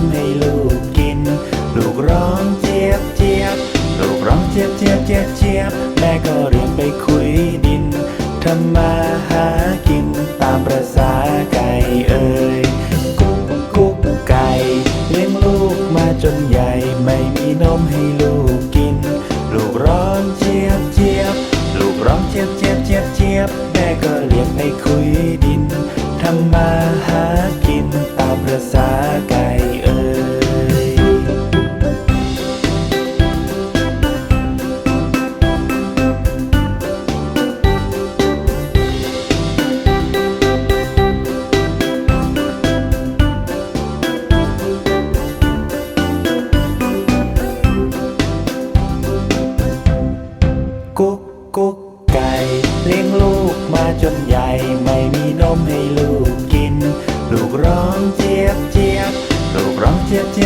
มให้ลูกกิน ลูกร้องเจี๊ยบเจี๊ยบลูกร้องเจี๊ยบเจี๊ยบเจี๊ยบเจี๊ยบแม่ก็รีบไปคุยดินทำมาหากินตามประสาไก่เอ่ยกุ๊กกุ๊กไก่เลี้ยงลูกมาจนใหญ่ไม่มีนมให้ลูกกิน ลูกร้องเจี๊ยบเจี๊ยบลูกร้องเจี๊ยบเจี๊ยบเจี๊ยบเจี๊ยบแม่ก็เรียกไปคุยดินทำมาหากินตามประสาไก่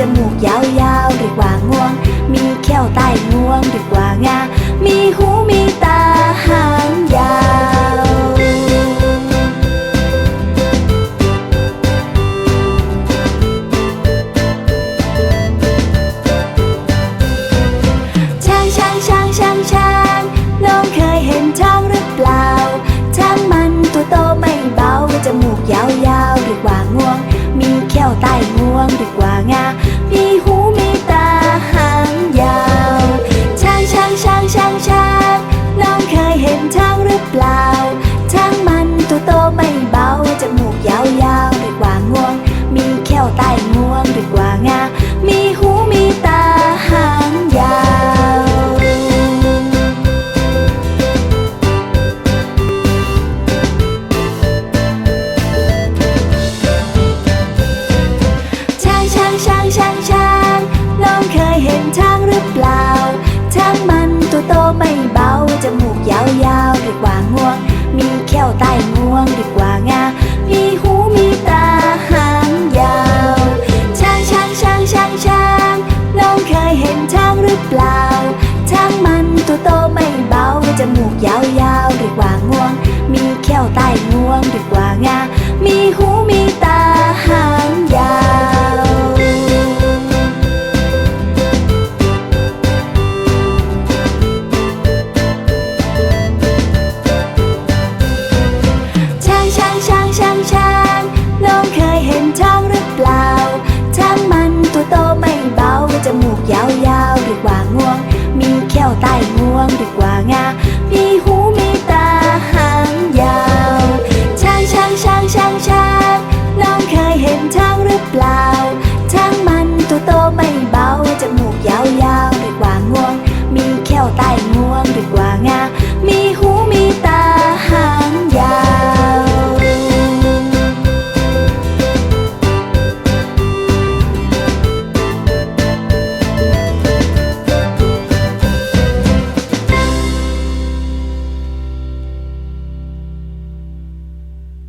จมูกยาว